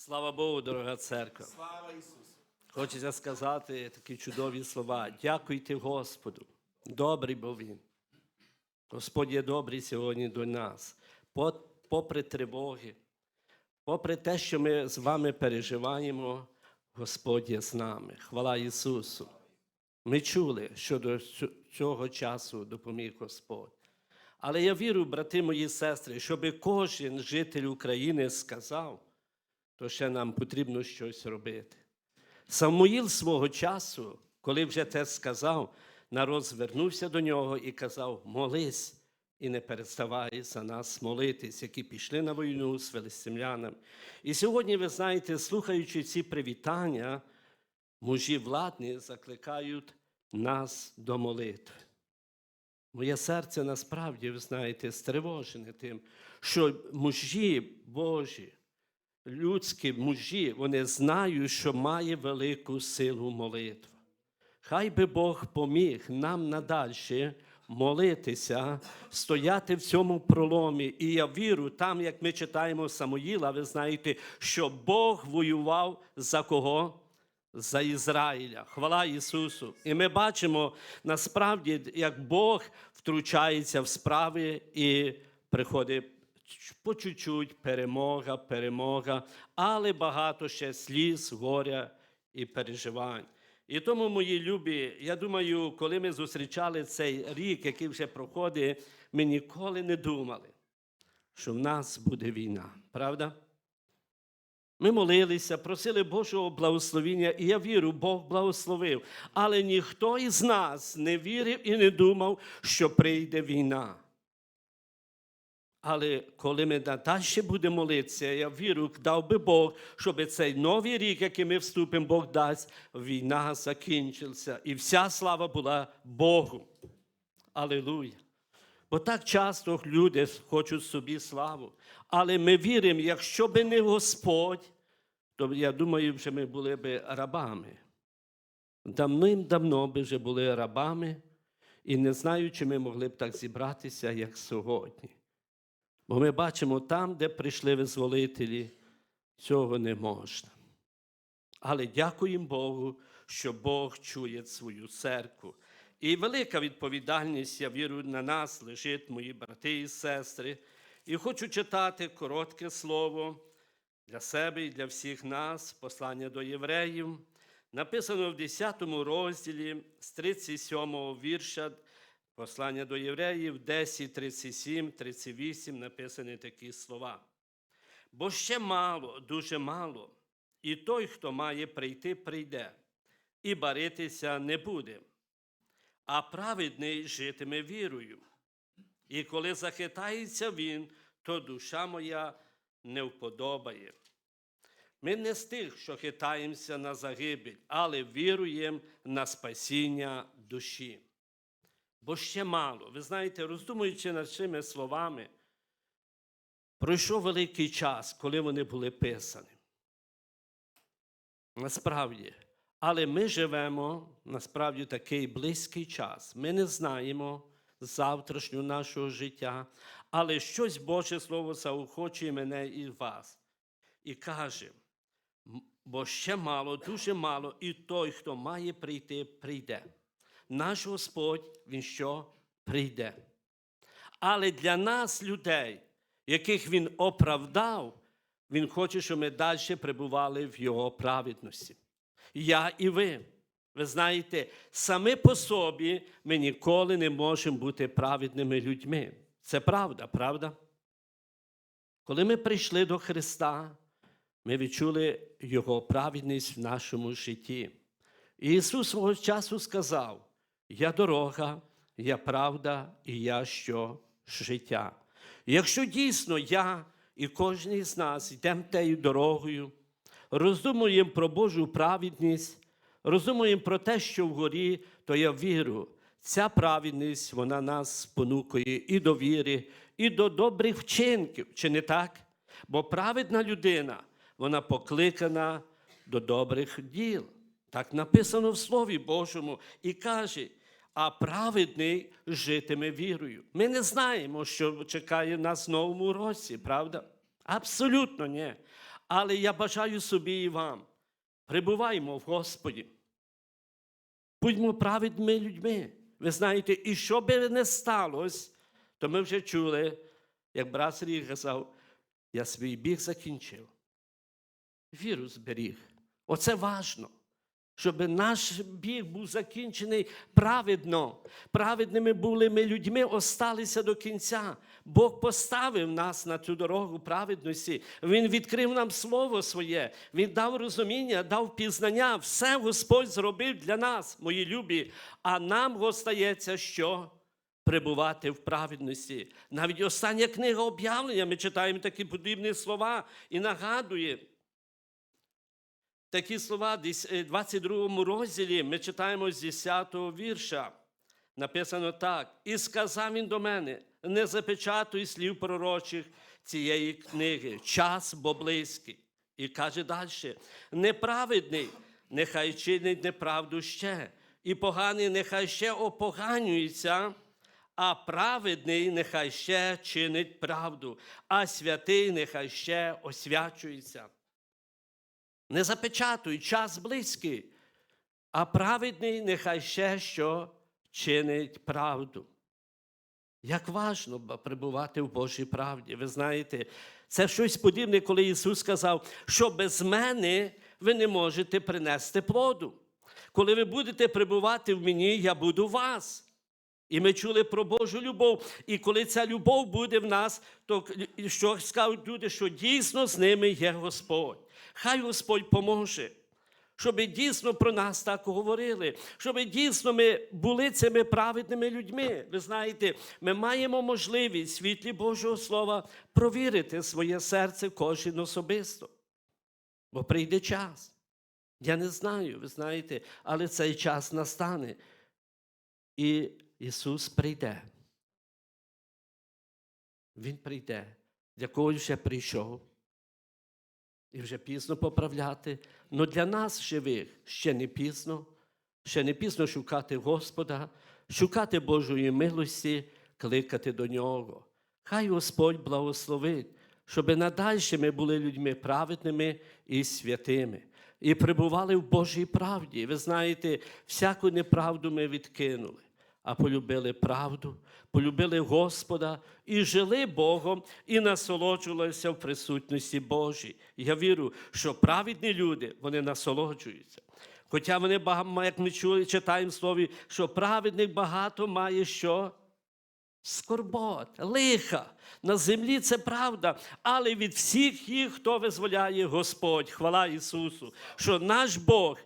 Слава Богу, дорога церква. Слава Ісусу! Хочеться сказати такі чудові слова. Дякуйте Господу. Добрий бо Він. Господь є добрий сьогодні до нас. Попри тривоги, попри те, що ми з вами переживаємо, Господь є з нами. Хвала Ісусу. Ми чули, що до цього часу допоміг Господь. Але я вірю, брати мої сестри, щоб кожен житель України сказав, то ще нам потрібно щось робити. Самуїл свого часу, коли вже те сказав, народ звернувся до нього і казав: молись і не переставай за нас молитись, які пішли на війну з филистимлянами. І сьогодні, ви знаєте, слухаючи ці привітання, мужі владні закликають нас до молитви. Моє серце насправді, ви знаєте, стривожене тим, що мужі Божі, людські мужі, вони знають, що має велику силу молитва. Хай би Бог поміг нам надальше молитися, стояти в цьому проломі. І я вірю, там, як ми читаємо Самуїла, ви знаєте, що Бог воював за кого? За Ізраїля. Хвала Ісусу. І ми бачимо насправді, як Бог втручається в справи і приходить по чуть-чуть перемога, перемога, але багато ще сліз, горя і переживань. І тому, мої любі, я думаю, коли ми зустрічали цей рік, який вже проходить, ми ніколи не думали, що в нас буде війна. Правда? Ми молилися, просили Божого благословення, і я вірю, Бог благословив. Але ніхто із нас не вірив і не думав, що прийде війна. Але коли ми далі будемо молитися, я вірю, дав би Бог, щоб цей новий рік, який ми вступимо, Бог дасть, війна закінчилася. І вся слава була Богу. Алілуя. Бо так часто люди хочуть собі славу. Але ми віримо, якщо би не Господь, то я думаю, що ми були б рабами. Давним-давно би вже були рабами, і не знаю, чи ми могли б так зібратися, як сьогодні. Бо ми бачимо там, де прийшли визволителі, цього не можна. Але дякуємо Богу, що Бог чує свою церкву. І велика відповідальність, я вірю, на нас лежить, мої брати і сестри. І хочу читати коротке слово для себе і для всіх нас, послання до євреїв, написано в 10 розділі з 37 вірша Послання до євреїв 10, 37, 38 написані такі слова. Бо ще мало, дуже мало, і той, хто має прийти, прийде, і баритися не буде, а праведний житиме вірою. І коли захитається він, то душа моя не вподобає. Ми не з тих, що хитаємося на загибель, але віруємо на спасіння душі. Бо ще мало. Ви знаєте, роздумуючи над цими словами, пройшов великий час, коли вони були писані. Насправді. Але ми живемо насправді такий близький час. Ми не знаємо завтрашнього нашого життя, але щось Боже Слово заохочує мене і вас. І каже, бо ще мало, дуже мало, і той, хто має прийти, прийде наш Господь, Він що прийде. Але для нас, людей, яких Він оправдав, Він хоче, щоб ми далі перебували в Його праведності. Я і ви. Ви знаєте, саме по собі ми ніколи не можемо бути праведними людьми. Це правда, правда? Коли ми прийшли до Христа, ми відчули Його праведність в нашому житті. І Ісус свого часу сказав: Я дорога, я правда, і я що життя. Якщо дійсно я і кожен з нас йдемо тією дорогою, роздумуємо про Божу праведність, роздумуємо про те, що вгорі, то я вірю, ця праведність вона нас спонукує і до віри, і до добрих вчинків, чи не так? Бо праведна людина, вона покликана до добрих діл. Так написано в Слові Божому і каже, а праведний житиме вірою. Ми не знаємо, що чекає нас в новому році, правда? Абсолютно ні. Але я бажаю собі і вам. Прибуваємо в Господі. Будьмо праведними людьми. Ви знаєте, і що би не сталося, то ми вже чули, як брат Сергій казав, я свій біг закінчив. Віру зберіг. Оце важно, щоб наш біг був закінчений праведно. Праведними були ми людьми, осталися до кінця. Бог поставив нас на цю дорогу праведності. Він відкрив нам Слово своє, Він дав розуміння, дав пізнання. Все Господь зробив для нас, мої любі. А нам остається що? Перебувати в праведності. Навіть остання книга об'явлення, ми читаємо такі подібні слова і нагадує. Такі слова в 22 розділі ми читаємо з 10 вірша. Написано так: І сказав він до мене: не запечатуй слів пророчих цієї книги, час бо близький. І каже далі: неправедний, нехай чинить неправду ще, і поганий нехай ще опоганюється, а праведний нехай ще чинить правду, а святий нехай ще освячується. Не запечатуй, час близький, а праведний нехай ще що чинить правду. Як важно перебувати в Божій правді. Ви знаєте, це щось подібне, коли Ісус сказав, що без мене ви не можете принести плоду. Коли ви будете перебувати в мені, я буду в вас. І ми чули про Божу любов. І коли ця любов буде в нас, то що скажуть люди, що дійсно з ними є Господь. Хай Господь поможе, щоб дійсно про нас так говорили, щоб дійсно ми були цими праведними людьми. Ви знаєте, ми маємо можливість світлі Божого Слова провірити своє серце кожен особисто. Бо прийде час. Я не знаю, ви знаєте, але цей час настане. І Ісус прийде. Він прийде. Для когось вже прийшов. І вже пізно поправляти. Но для нас, живих, ще не пізно. Ще не пізно шукати Господа, шукати Божої милості, кликати до Нього. Хай Господь благословить, щоб надальше ми були людьми праведними і святими. І прибували в Божій правді. Ви знаєте, всяку неправду ми відкинули, а полюбили правду, полюбили Господа і жили Богом, і насолоджувалися в присутності Божій. Я вірю, що праведні люди вони насолоджуються. Хоча вони, як ми чули, читаємо слові, що праведник багато має що? Скорбот, лиха. На землі це правда, але від всіх їх, хто визволяє Господь, хвала Ісусу, що наш Бог,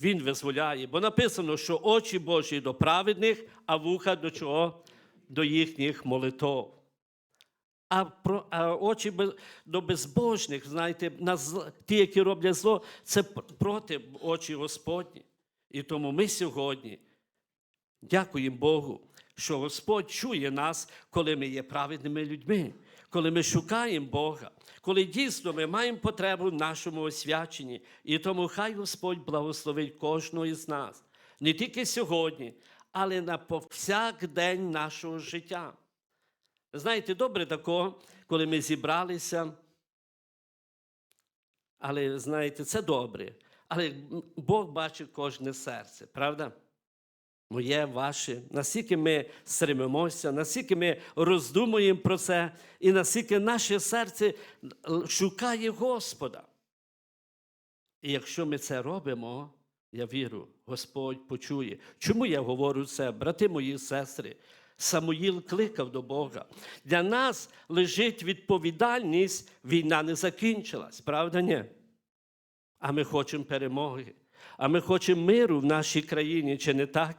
Він визволяє. Бо написано, що очі Божі до праведних, а вуха до чого? До їхніх молитов. А, про, а очі до безбожних, знаєте, на зл- ті, які роблять зло, це проти очі Господні. І тому ми сьогодні дякуємо Богу, що Господь чує нас, коли ми є праведними людьми, коли ми шукаємо Бога, коли дійсно ми маємо потребу в нашому освяченні. І тому хай Господь благословить кожного із нас, не тільки сьогодні, але на повсякдень нашого життя. Знаєте, добре тако, коли ми зібралися. Але знаєте, це добре. Але Бог бачить кожне серце, правда? Моє, ваше, наскільки ми стремимося, наскільки ми роздумуємо про це, і наскільки наше серце шукає Господа. І якщо ми це робимо, я вірю, Господь почує. Чому я говорю це, брати мої сестри? Самуїл кликав до Бога. Для нас лежить відповідальність, війна не закінчилась, правда ні? А ми хочемо перемоги. А ми хочемо миру в нашій країні, чи не так?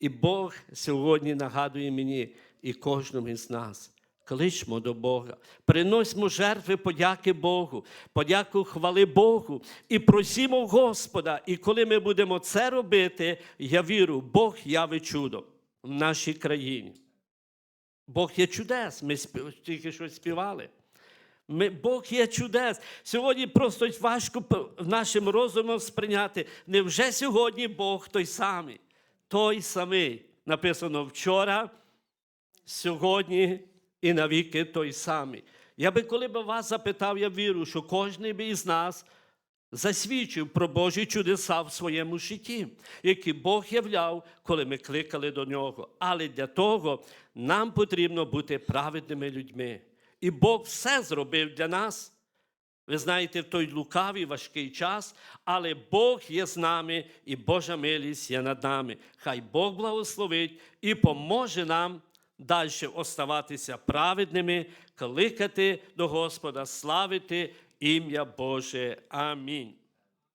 І Бог сьогодні нагадує мені і кожному із нас. Кличмо до Бога, приносимо жертви подяки Богу, подяку хвали Богу і просімо Господа. І коли ми будемо це робити, я вірю, Бог явить чудо в нашій країні. Бог є чудес. Ми тільки що співали. Ми, Бог є чудес. Сьогодні просто важко нашим розумом сприйняти. Невже сьогодні Бог той самий? Той самий. Написано вчора, сьогодні і навіки той самий. Я би коли би вас запитав, я вірю, що кожен би із нас засвідчив про Божі чудеса в своєму житті, які Бог являв, коли ми кликали до нього. Але для того нам потрібно бути праведними людьми. І Бог все зробив для нас. Ви знаєте, в той лукавий важкий час, але Бог є з нами і Божа милість є над нами. Хай Бог благословить і поможе нам далі оставатися праведними, кликати до Господа, славити ім'я Боже. Амінь.